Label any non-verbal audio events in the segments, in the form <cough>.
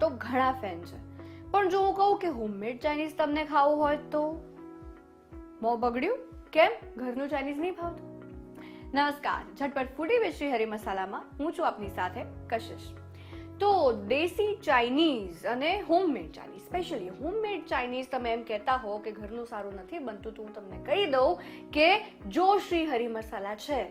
તો ઘણા ફેન છે. પણ જો હું કહું કે હોમમેડ ચાઇનીઝ તમને ખાવું હોય તો? મોં બગડ્યું? કેમ? ઘરનું ચાઇનીઝ નહીં ભાવતું? નમસ્કાર, ઝટપટ ફૂડી વેચી હરી મસાલામાં હું છું આપની સાથે કશિશ. તો દેશી ચાઇનીઝ અને homemade Chinese specially homemade Chinese તમે એમ કહેતા હો કે ઘરનું સારું નથી બનતું, તો હું તમને કહી દઉં કે જો શ્રી હરી મસાલા છે,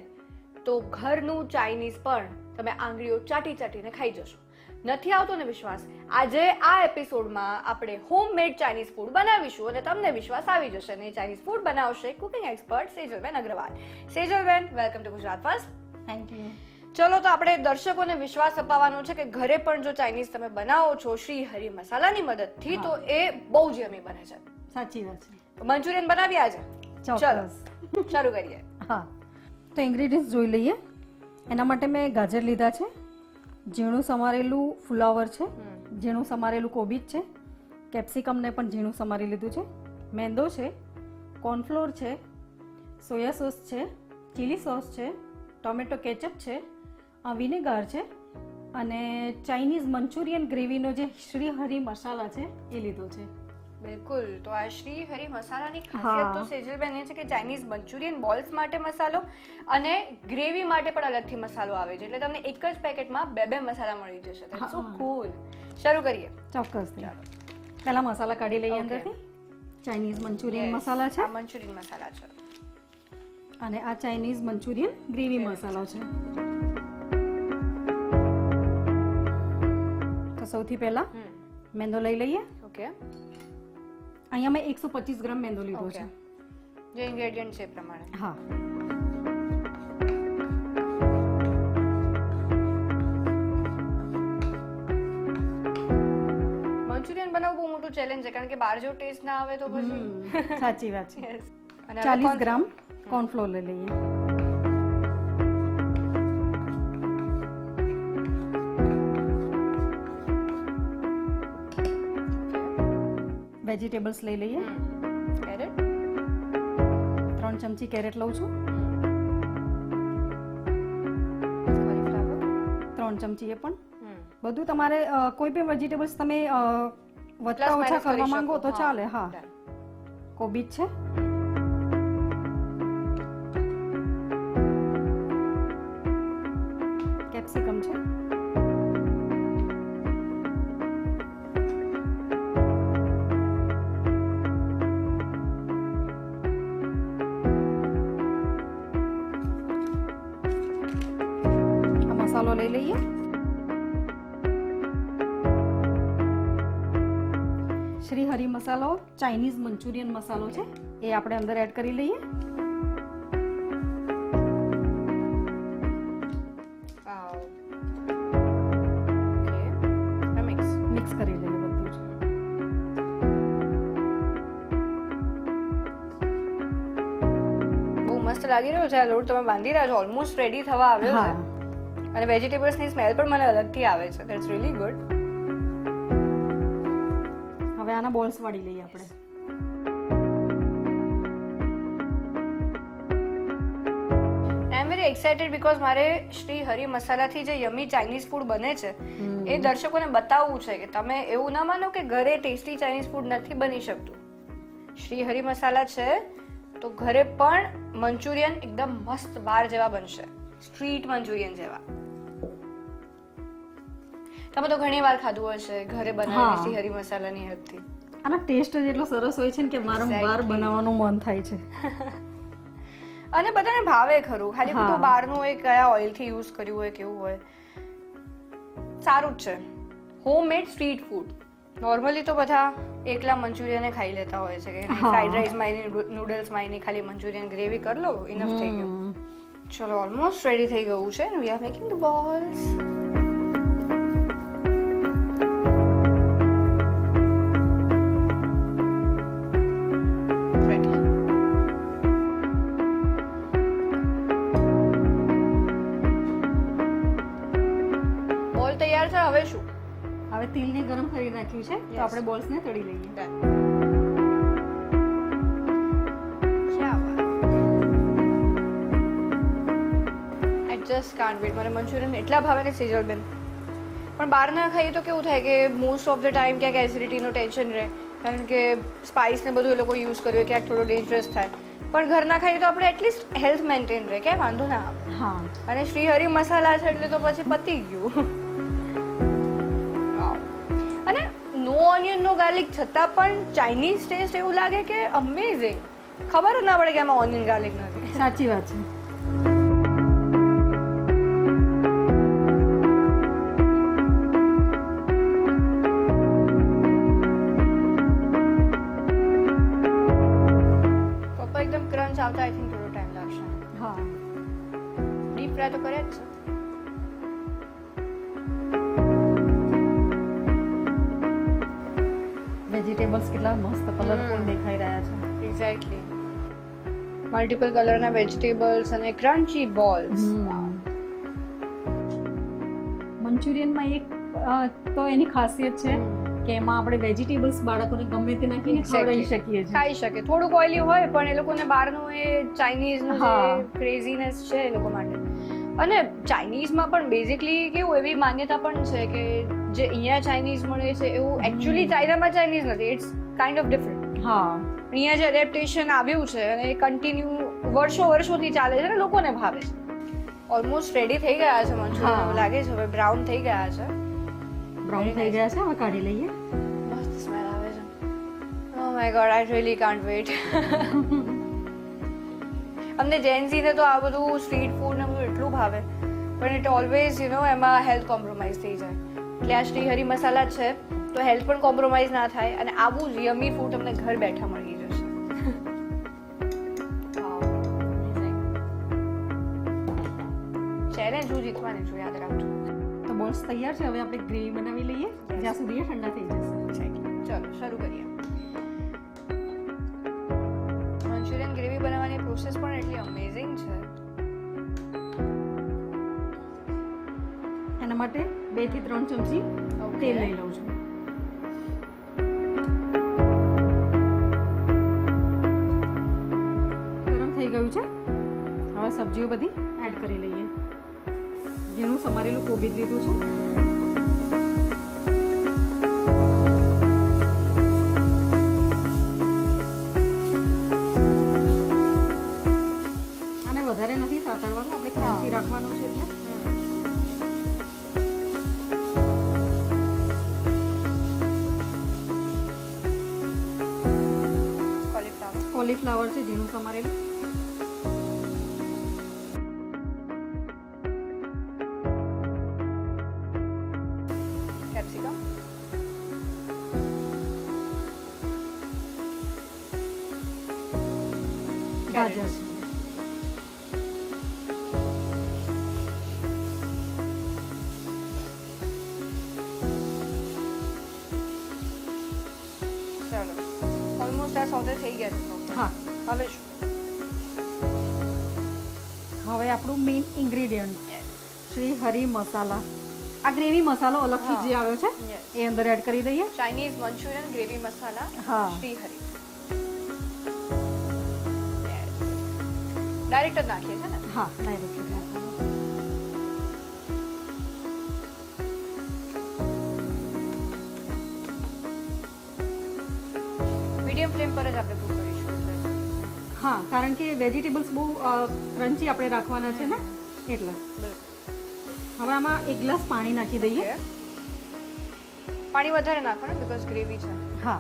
તો ઘરનું ચાઇનીઝ પણ તમે આંગળીઓ ચાટી ચાટીને ખાઈ જશો. નથી આવતો ને વિશ્વાસ. આજે આ એપિસોડમાં આપણે હોમમેડ ચાઇનીઝ ફૂડ બનાવીશું અને તમને વિશ્વાસ આવી જશે અને ચાઇનીઝ ફૂડ બનાવશે cooking expert Sejalben Agarwal. Sejalben welcome to Gujarat first thank you ચલો તો આપણે દર્શકોને વિશ્વાસ અપાવવાનો છે કે ઘરે પણ જો ચાઇનીઝ તમે બનાવો છો શ્રી હરી મસાલાની મદદથી તો એ બહુ જ યમી બને છે. સાચી વાત છે. મંચુરિયન બનાવી આજે? ચલો શરૂ કરીએ. હા. તો ઇન્ગ્રેડિયન્ટ્સ જોઈ લઈએ. એના માટે મેં ગાજર લીધા છે. ઝીણું સમારેલું ફુલાવર છે ઝીણું સમારેલું કોબીજ છે કેપ્સિકમને પણ ઝીણું સમારી લીધું છે. મેંદો છે કોર્નફ્લોર છે સોયા સોસ છે ચીલી સોસ છે ટોમેટો કેચઅપ છે આ વિનેગાર છે અને ચાઇનીઝ મંચુરિયન ગ્રેવીનો જે શ્રી હરી મસાલા છે એ લીધો છે. બિલકુલ. તો આ શ્રી હરી મસાલાની ખાસિયત તો સેજલબેન એ છે કે ચાઇનીઝ મંચુરિયન બોલ્સ માટે મસાલો અને ગ્રેવી માટે પણ અલગથી મસાલો આવે છે. એટલે તમને એક જ પેકેટમાં બે બે મસાલા મળી જશે. ધેટ્સ સો. કૂલ શરૂ કરીએ. ચોક્કસ. પહેલા મસાલા કાઢી લઈએ અંદરથી. ચાઇનીઝ મંચુરિયન મસાલા છે. મંચુરિયન મસાલા છે. અને આ ચાઇનીઝ મંચુરિયન ગ્રેવી મસાલો છે. તો સૌથી પહેલા મેંદો લઈ લઈએ. ઓકે અહીંયા મેં એકસો પચીસ ગ્રામ મેંદો લીધો છે. જે ઇન્ગ્રેડિયન્ટ છે એ પ્રમાણે. હા. મંચુરિયન બનાવવું બહુ મોટું ચેલેન્જ છે કારણ કે બહાર જો ટેસ્ટ ના આવે તો પછી. સાચી વાત છે. <laughs> ચાલીસ ગ્રામ કોર્નફ્લોર લઈ લઈએ. વેજીટેબલ્સ લઈ લઈએ. કેરેટ. ત્રણ ચમચી કેરેટ લઉં છું? ત્રણ ચમચી એ પણ. બધું તમારે કોઈ પણ વેજીટેબલ્સ તમે વધતા ઓછા કરવા માંગો તો ચાલે હા. કોબીજ છે. મસાલો લઈ લઈએ શ્રી હરી મસાલો ચાઇનીઝ મંચુરિયન મસાલો છે એ આપણે અંદર એડ કરી લઈએ. મિક્સ કરી લઈએ બહુ મસ્ત લાગી રહ્યો છે આ લોટ તમે બાંધી રહ્યા છો ઓલમોસ્ટ રેડી થવા આવ્યો છે. અને વેજીટેબલ્સની સ્મેલ પણ મને અલગથી આવે છે. ધેટ્સ રીલી ગુડ હવે આના બોલ્સ વાળી લઈએ આપણે. વેરી એક્સાઇટેડ બીકોઝ મારે શ્રી હરી મસાલાથી જે યમી ચાઇનીઝ ફૂડ બને છે એ દર્શકોને બતાવવું છે કે તમે એવું ના માનો કે ઘરે ટેસ્ટી ચાઇનીઝ ફૂડ નથી બની શકતું. શ્રી હરી મસાલા છે તો ઘરે પણ મંચુરિયન એકદમ મસ્ત બાર જેવા બનશે. સ્ટ્રીટ મંચુરિયન જેવા. તમે તો ઘણી વાર ખાધું હશે ઘરે બનાવેલી. હરી મસાલાની હેલ્પથી. આના ટેસ્ટ જ એટલો સરસ હોય છે ને કે વારંવાર. બનાવવાનું મન થાય છે. <laughs> અને બધાને ભાવે ખરું. ખાલી. બધું બહારનું એ કયા ઓઇલથી યુઝ કર્યું હોય કેવું હોય. સારું જ છે. હોમમેડ સ્ટ્રીટ ફૂડ નોર્મલી તો બધા એકલા મંચુરિયન ખાઈ લેતા હોય છે કે. ફ્રાઈડ રાઈસ એની નૂડલ્સમાં એની ખાલી મંચુરિયન ગ્રેવી કરી લો ઇનફ થઈ ગયું. ચલો ઓલમોસ્ટ રેડી થઈ ગયું છે we are making the balls આપણે બોલ્સને તળી લઈએ. જસ્ટ કાન્ટ વેટ મને મંચુરિયન એટલા ભાવે ને સિઝલ બેન. પણ બહાર ના ખાઈએ તો કેવું થાય કે મોસ્ટ ઓફ ધ ટાઈમ ક્યાંક એસિડિટીનું ટેન્શન રહે. કારણ કે સ્પાઇસને બધું એ લોકો યુઝ કર્યું ક્યાંક થોડો ડેન્જરસ થાય. પણ ઘરના ખાઈએ તો આપણે એટલીસ્ટ હેલ્થ મેન્ટેન રહે. ક્યાંય વાંધો ના આવે. હા. અને શ્રીહરી મસાલા છે એટલે તો પછી પતી ગયું. નો ઓનિયન નો ગાર્લિક છતાં પણ ચાઇનીઝ ટેસ્ટ એવું લાગે કે અમેઝિંગ ખબર જ ના પડે કે આમાં ઓનિયન ગાર્લિક નથી સાચી વાત છે. વેજીટેબલ્સ કેટલા મસ્ત કલરફુલ દેખાઈ રહ્યા છે. એક્ઝેક્ટલી મલ્ટીપલ કલરના વેજીટેબલ્સ અને ક્રન્ચી બોલ્સ મંચુરિયનમાં એક તો એની ખાસિયત છે કે એમાં આપણે વેજીટેબલ્સ બાળકોને ગમે તે નાખીને ખવડાવી શકીએ છીએ. ખાઈ શકે. થોડુંક ઓઇલી હોય પણ એ લોકોને બહારનું એ ચાઇનીઝનું ક્રેઝીનેસ છે એ લોકો માટે અને ચાઇનીઝમાં પણ બેઝિકલી કેવું એવી માન્યતા પણ છે કે જે અહીંયા ચાઇનીઝ મળે છે એવું એકચ્યુઅલી ચાઇનામાં ચાઇનીઝ નથી. ઇટ્સ કાઇન્ડ ઓફ ડિફરન્ટ હા. અહીંયા જે એડેપ્ટેશન આવ્યું છે અને એ કન્ટિન્યુ વર્ષો વર્ષોથી ચાલે છે અને લોકોને ભાવે છે. ઓલમોસ્ટ રેડી થઈ ગયા છે મને. એવું લાગે છે. હવે બ્રાઉન થઈ ગયા છે. બ્રાઉન થઈ ગયા છે? હવે કાઢી લઈએ. મસ્ત સ્મેલ આવે છે. ઓ my god I really can't wait અમને જેન્સીને તો આ બધું સ્ટ્રીટ ફૂડ ને બધું ભાવે. પણ ઇટ ઓલવેઝ યુ નો એમાં હેલ્થ કોમ્પ્રોમાઇઝ થઈ જાય. એટલે આ શ્રીહરી મસાલા છે તો હેલ્થ પણ કોમ્પ્રોમાઇઝ ના થાય અને આવું જ યમી ફૂડ તમને ઘર બેઠા મળી જશે. <laughs> ચેલેન્જ હું જીતવાની છું યાદ રાખજો. તો બોલ્સ તૈયાર છે હવે આપણે ગ્રેવી બનાવી લઈએ. જ્યાં સુધી ઠંડા થઈ જશે. ચલો શરૂ કરીએ. એના માટે બેથી ત્રણ ચમચી તેલ લઈ લઉં છું. ગરમ થઈ ગયું છે. હવે સબ્જીઓ બધી એડ કરી લઈએ. જેનું સમારેલું કોબી લીધું છે. આને વધારે નથી સાતળવાનું આપણે ખાંસી રાખવાનું છે એટલે. કોલીફ્લાવર છે ઝીણું સમારેલું. કેપ્સિકમ. ગાજર. હા હવે હવે આપણું મેઇન ઇન્ગ્રેડિયન્ટ શ્રી હરી મસાલા. આ ગ્રેવી મસાલો અલગથી. જે આવ્યો છે એ અંદર એડ કરી દઈએ. ચાઇનીઝ મંચુરિયન ગ્રેવી મસાલા હા. શ્રીહરી ડાયરેક્ટ જ નાખીએ છે ને? હા ડાયરેક્ટ કારણ કે વેજીટેબલ્સ બહુ ક્રન્ચી આપણે રાખવાના છે ને? એટલે. હવે આમાં એક ગ્લાસ પાણી નાખી દઈએ. પાણી વધારે નાખવાનું બીકોઝ ગ્રેવી છે. હા.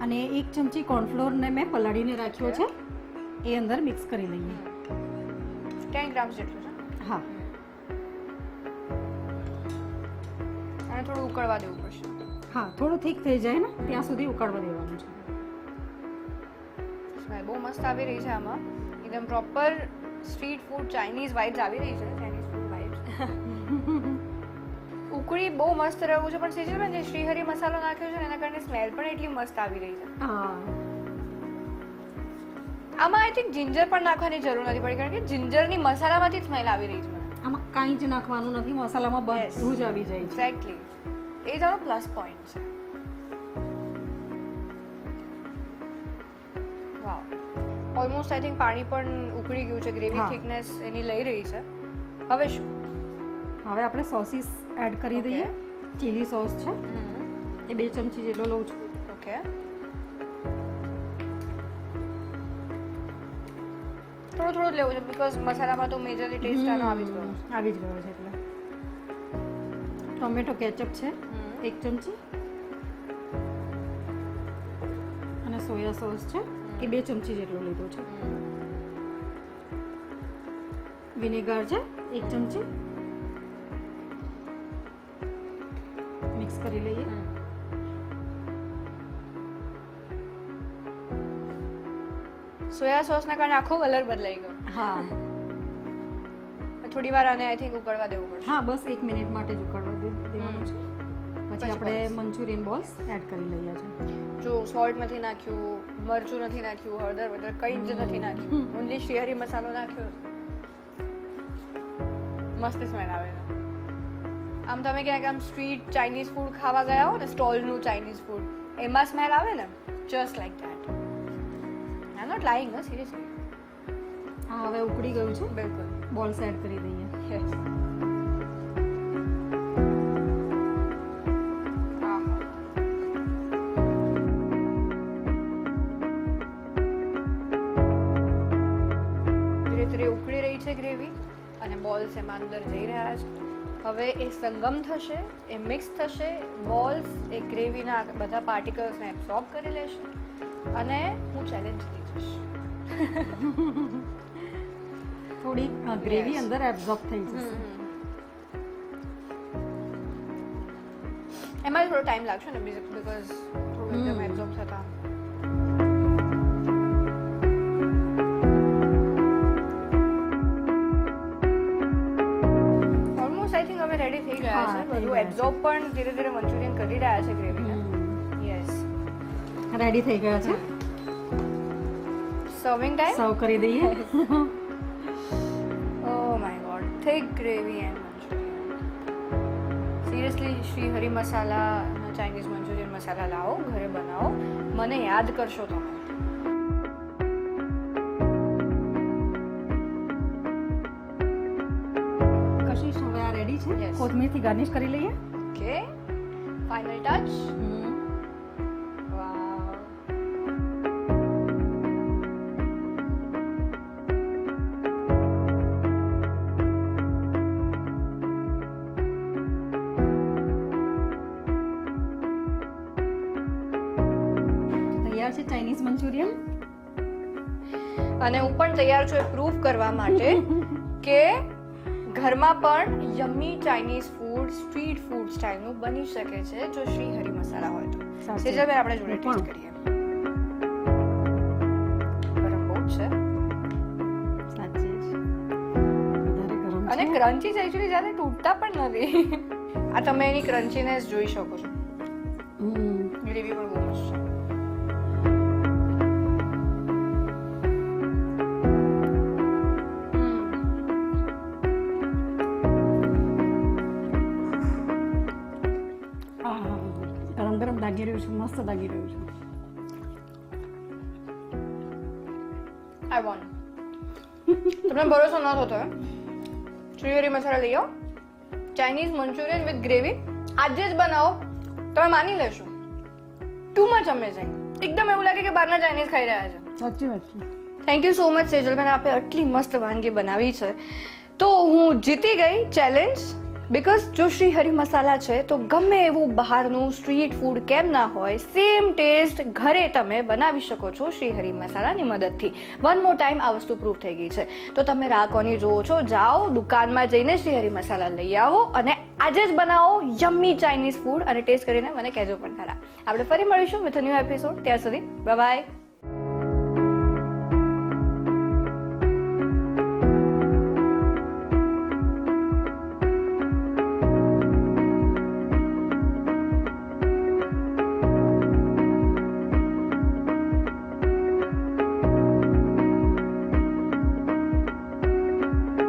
અને એક ચમચી કોર્નફ્લોરને મેં પલાળીને રાખ્યો છે. એ અંદર મિક્સ કરી લઈએ. ટેન ગ્રામ જેટલું છે. હા. અને થોડું ઉકળવા દેવું પડશે. હા થોડું થીક થઈ જાય ને ત્યાં સુધી ઉકાળવા દેવાનું છે. સ્મેલ બહુ મસ્ત આવી રહી છે આમાં. એકદમ proper street food Chinese vibes આવી રહી છે. ચાઇનીઝ ફૂડ વાઇબ્સ ઉકળી બહુ મસ્ત રહ્યું છે. પણ સેજલબેન જે શ્રીહરી મસાલો નાખ્યો છે ને એના કારણે સ્મેલ પણ એટલી મસ્ત આવી રહી છે. આમાં આઈ થિંક જિંજર પણ નાખવાની જરૂર નથી પડી. કારણ કે જિંજરની મસાલામાંથી સ્મેલ આવી રહી છે. આમાં કાંઈ જ નાખવાનું નથી. મસાલામાં બધું જ આવી જાય છે. એક્ઝેક્ટલી એ તારો પ્લસ પોઈન્ટ છે. ઓલમોસ્ટ આઈ થિંક પાણી પણ ઉકળી ગયું છે. ગ્રેવી. થિકનેસ એની લઈ રહી છે. હવે શું? હવે આપણે સોસીસ એડ કરી દઈએ. ચીલી સોસ છે. એ બે ચમચી જેટલો લઉં છું. ઓકે થોડું થોડું લેવું છે બીકોઝ મસાલામાં તો મેજરલી ટેસ્ટ આનો આવી જ ગયો આવી જ ગયો છે એટલે. ટોમેટો કેચઅપ છે. એક ચમચી. અને સોયા સોસ છે. એ બે ચમચી જેટલો લીધો છે. વિનેગર છે એક ચમચી. મિક્સ કરી લઈએ. સોયા સોસના કારણે આખો કલર બદલાઈ ગયો. હા. થોડી વાર આને આઈ થિંક ઉકળવા દેવું પડશે. હા બસ એક મિનિટ માટે જ ઉકળવા દેવાનું છે. પછી આપણે. મંચુરિયન બોલ્સ એડ કરી લઈએ છે જો સોલ્ટ નથી નાખ્યું મરચું નથી નાખ્યું હળદર વળદર કંઈ જ નથી નાખ્યું. ઓનલી શિયારી મસાલો નાખ્યો. મસ્ત સ્મેલ આવે આમ તમે ક્યાંક આમ સ્ટ્રીટ ચાઇનીઝ ફૂડ ખાવા ગયા હો ને સ્ટોલનું ચાઇનીઝ ફૂડ એમાં સ્મેલ આવે ને? Just like that I not lying seriously હા હવે ઉકળી ગયું છે. બિલકુલ. બોલ સેટ કરી દઈએ. યસ ધીરે ઉકળી રહી છે ગ્રેવી અને બોલ્સ એમાં અંદર જઈ રહ્યા છે. હવે એ સંગમ થશે એ મિક્સ થશે બોલ્સ એ ગ્રેવીના બધા પાર્ટિકલ્સને એબ્સોર્બ કરી લેશે અને હું ચેલેન્જ જીતી જઈશ. થોડી ગ્રેવી અંદર એબ્સોર્બ થઈ જશે. એમાં થોડો ટાઈમ લાગશે ને બીકોઝ થોડું એકદમ. થતાં થતા. એબ્ઝોર્બ પણ ધીરે ધીરે મંચુરિયન કરી રહ્યા છે ગ્રેવીને. યસ રેડી થઈ ગયા છે? સર્વિંગ ટાઈમ સર્વ કરી દઈએ. ઓ my god thick gravy and Manchurian. Seriously Shri Hari Masala Chinese Manchurian Masala લાવો ઘરે બનાવો. મને યાદ કરશો તમે. કોથમીરથી ગાર્નિશ કરી લઈએ. ઓકે. ફાઇનલ ટચ તૈયાર છે ચાઇનીઝ મંચુરિયન? અને હું પણ તૈયાર છું એ પ્રૂફ કરવા માટે <laughs> કે ઘરમાં પણ yummy Chinese food street food સ્ટાઇલનું બની શકે છે જો શ્રી હરી મસાલા હોય તો. સાચી. આપણે જોડે ટેસ્ટ કરીએ. ગરમ બહુ જ. છે. અને એકચ્યુઅલી જ્યારે તૂટતા પણ નથી. આ તમે એની ક્રન્ચીનેસ જોઈ શકો છો. ગ્રેવી પણ બહુ મસ્ત છે. મસ્ત દાગી રહ્યું છે આઈ વોન્ટ તમને ભરોસો ન થતો શ્રીહરી મસાલા લઈ આવો ચાઇનીઝ મંચુરિયન વિથ ગ્રેવી આજે જ બનાવો તમે માની લેશો ટુ મચ અમેઝિંગ એકદમ એવું લાગે કે બહારના ચાઇનીઝ ખાઈ રહ્યા છે. સાચી વાત છે. Thank you so much Sejal Sejalben આપે આટલી મસ્ત વાનગી બનાવી છે. તો હું જીતી ગઈ ચેલેન્જ બીકોઝ જો શ્રી હરી મસાલા છે, તો ગમે એવું બહારનું સ્ટ્રીટ ફૂડ કેમ ના હોય સેમ ટેસ્ટ ઘરે તમે બનાવી શકો છો શ્રી હરી મસાલાની મદદથી. વન મોર ટાઈમ આ વસ્તુ પ્રૂફ થઈ ગઈ છે. તો તમે રાહ કોની જુઓ છો, જાઓ, દુકાનમાં જઈને શ્રી હરી મસાલા લઈ આવો અને આજે જ બનાવો યમ્મી ચાઇનીઝ ફૂડ અને ટેસ્ટ કરીને મને કહેજો પણ ખરા. આપણે ફરી મળીશું વિથ ન્યૂ એપિસોડ ત્યાં સુધી બાય